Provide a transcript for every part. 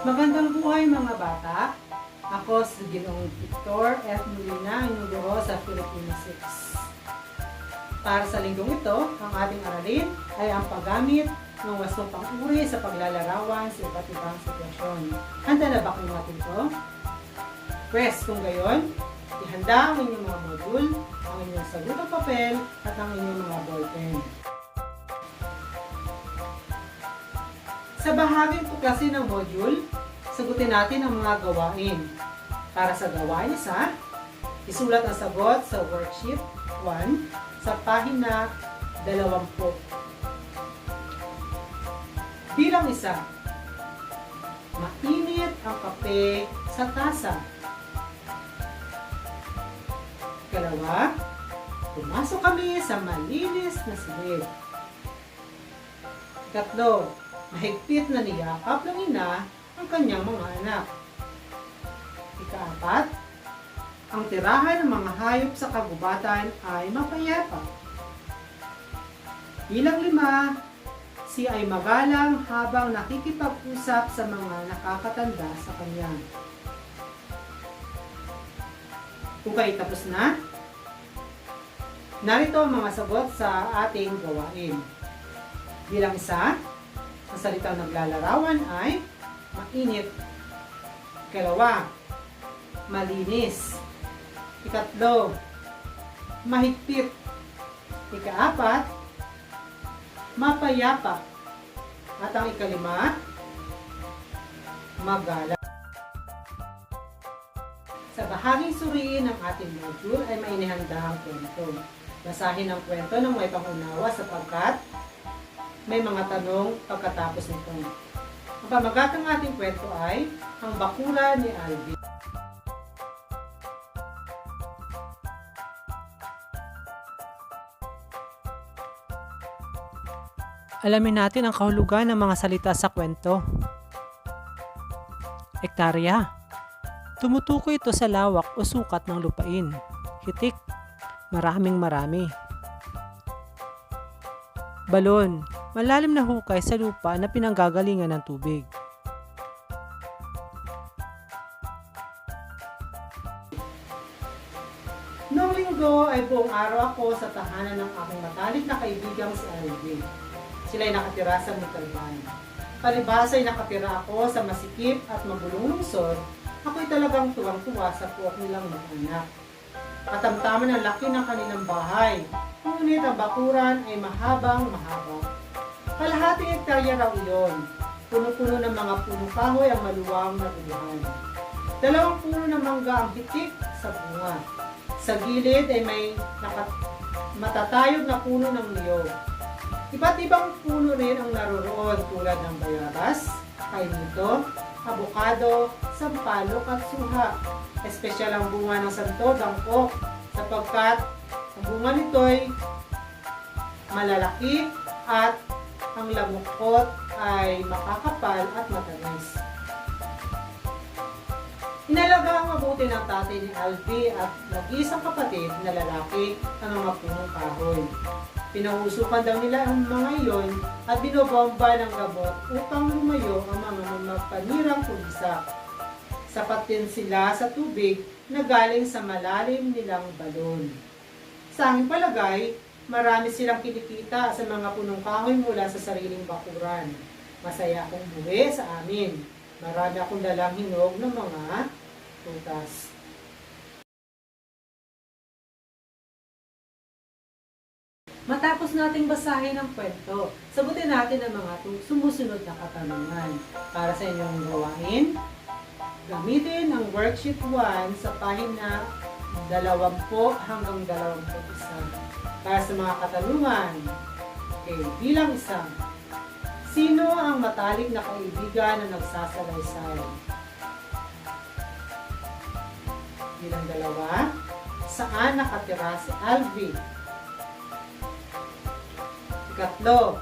Magandang buhay mga bata. Ako si Ginoong Victor F. Molina, inyong guro sa Filipino 6. Para sa linggong ito, ang ating aralin ay ang paggamit ng wasong pang-uri sa paglalarawan sa iba't ibang sitwasyon. Handa na ba kayo natin ito? Pwes, kung gayon, ihanda ang inyong mga modul, ang inyong sagutang papel, at ang inyong mga ballpen. Sa bahaging tuklasin ng module, sagutin natin ang mga gawain. Para sa gawain isa, isulat ang sagot sa worksheet 1 sa pahina 20. Bilang isa, mainit ang kape sa tasa. Kalawa, pumasok kami sa malinis na silid. Katlo, mahigpit na niyakap ng ina ang kanyang mga anak. Ikaapat, ang tirahan ng mga hayop sa kagubatan ay mapayapa. Bilang lima, si ay magalang habang nakikipag-usap sa mga nakakatanda sa kanya. Kayo tapos na, narito ang mga sagot sa ating gawain. Bilang isa, ang salitang naglalarawan ay mainit. Ikalawa, malinis. Ikatlo, mahigpit. Ikaapat, mapayapa. At ang ikalima, magala. Sa bahaging suriin ng ating module ay may inihandahang kwento. Basahin ang kwento ng may pangunawa sapagkat may mga tanong pagkatapos nito. Ang pamagat ng ating kwento ay ang bakura ni Alvin. Alamin natin ang kahulugan ng mga salita sa kwento. Ektarya. Tumutukoy ito sa lawak o sukat ng lupain. Hitik. Maraming marami. Balon. Malalim na hukay sa lupa na pinanggagalingan ng tubig. Noong linggo ay buong araw ako sa tahanan ng aking matalik na kaibigang si Alvin. Sila ay nakatira sa Montalban. Palibasa ay nakatira ako sa masikip at magulong lungsod, ako'y talagang tuwang-tuwa sa puwak nilang mga anak. Katamtaman ang laki ng kanilang bahay, ngunit ang bakuran ay mahabang mahaba. Kalahating hektarya raw iyon. Puno-puno ng mga puno kahoy ang maluwang na guluhan. Dalawang puno ng mangga ang hitik sa bunga. Sa gilid ay may matatayog na puno ng niyog. Iba't ibang puno rin ang naroroon tulad ng bayabas, kainito, abukado, sampalok at suha. Espesyal ang bunga ng santo, dangkok, sapagkat ang bunga nito'y malalaki at ang lamukot ay makakapal at matamis. Inalaga ang mabuti ng tatay ni Alfie at nag-isang kapatid na lalaki ang mga punong kahoy. Pinahusukan daw nila ang mga iyon at binobomba ng gabot upang lumayo ang mga magpanirang pulisa. Sapat din sila sa tubig na galing sa malalim nilang balon. Sa aming palagay, marami silang kinikita sa mga punong kahoy mula sa sariling bakuran. Masaya akong buwi sa amin. Marami akong dalang hinog ng mga prutas. Matapos nating basahin ang kwento, sagutin natin ang mga sumusunod na katanungan. Para sa inyong gawain, gamitin ang worksheet 1 sa pahina 20 hanggang 21. Para sa mga katanungan, okay, bilang isa, sino ang matalik na kaibigan na nagsasalaysay? Bilang dalawa, saan nakatira si Alvin? Ikatlo,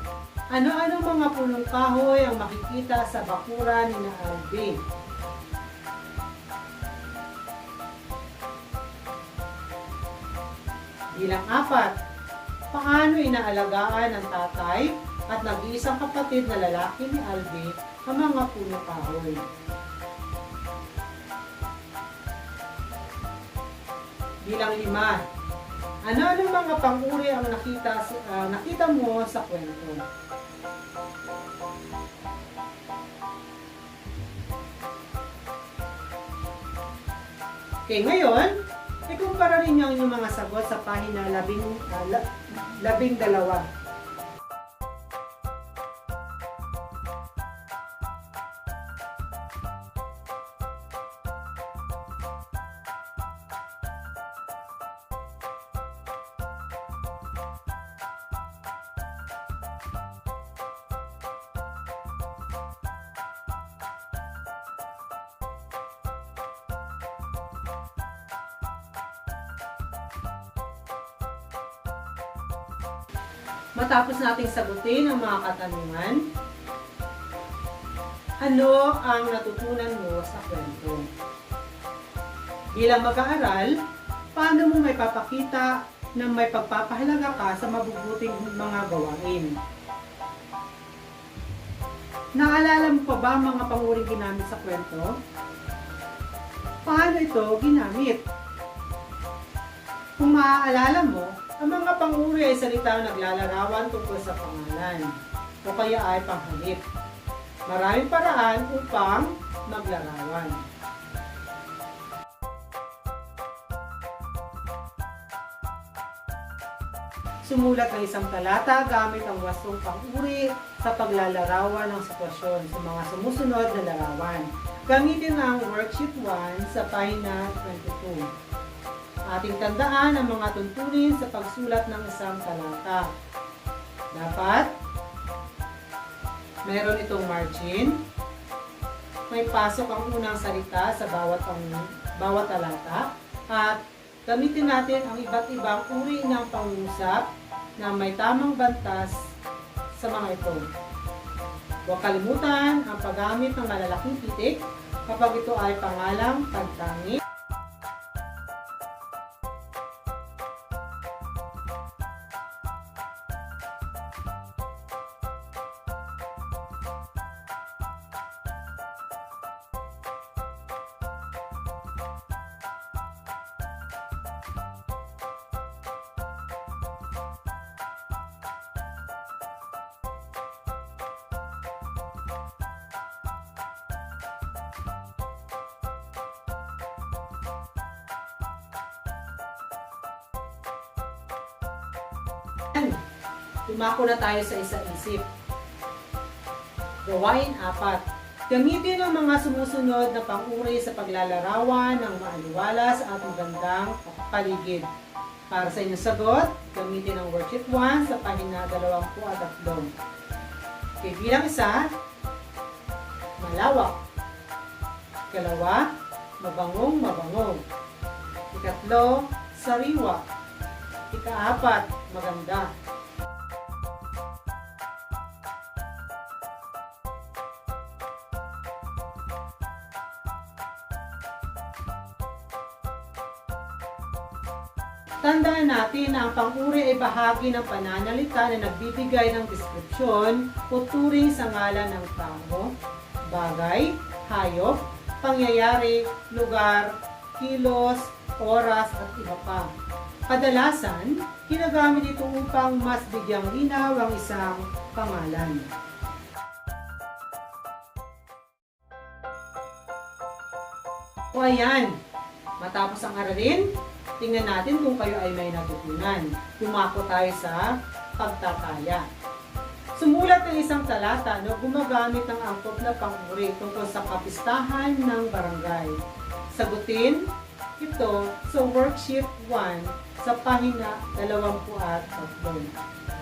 ano-ano mga punong kahoy ang makikita sa bakura ni na Alvin? Bilang apat, paano inaalagaan ng tatay at nag-iisang kapatid na lalaki ni Alvin ang mga puno kahoy. Bilang lima, ano-ano mga panguri ang nakita, uh, nakita mo sa kwento? Okay, ngayon, ikumpara rin niyo ang inyong mga sagot sa pahina labing, uh, labing dalawa. Matapos nating sagutin ang mga katanungan, ano ang natutunan mo sa kwento? Bilang mag-aaral, paano mo may papakita na may pagpapahalaga ka sa mabubuting mga gawain? Naalala mo pa ba ang mga panguring ginamit sa kwento? Paano ito ginamit? Kung maaalala mo, ang mga panguri ay salitang naglalarawan tungkol sa pangalan o kaya ay panghalip. Maraming paraan upang maglarawan. Sumulat ng isang talata gamit ang wastong panguri sa paglalarawan ng sitwasyon sa mga sumusunod na larawan. Gamitin ang worksheet 1 sa pahina 22. Ating tandaan ang mga tuntunin sa pagsulat ng isang talata. Dapat, meron itong margin, may pasok ang unang salita sa bawat ang bawat talata, at gamitin natin ang iba't ibang uri ng pangusap na may tamang bantas sa mga ito. Huwag kalimutan ang paggamit ng malalaking titik kapag ito ay pangalang pagtangi. Lumako na tayo sa isa-isip. Gawain apat. Gamitin ang mga sumusunod na pang-uri sa paglalarawan ng maaliwalas at magandang paligid. Para sa inyong sagot, gamitin ang worksheet 1 sa pahina 23. Okay, bilang isa, malawak. Ikalawa, mabangong mabangong. Ikatlo, sariwa. Ikaapat, maganda. Tandaan natin na ang panguri ay bahagi ng pananalita na nagbibigay ng deskripsyon o turing sa ngalan ng tao, bagay, hayop, pangyayari, lugar, kilos, oras at iba pa. Kadalasan, ginagamit ito upang mas bigyang linaw ang isang pangalan. O ayan, matapos ang aralin, tingnan natin kung kayo ay may natutunan. Tumako tayo sa pagtataya. Sumulat ng isang talata no, gumagamit ng angkop na panguri tungkol sa kapistahan ng barangay. Sagutin ito sa worksheet 1 sa pahina 23.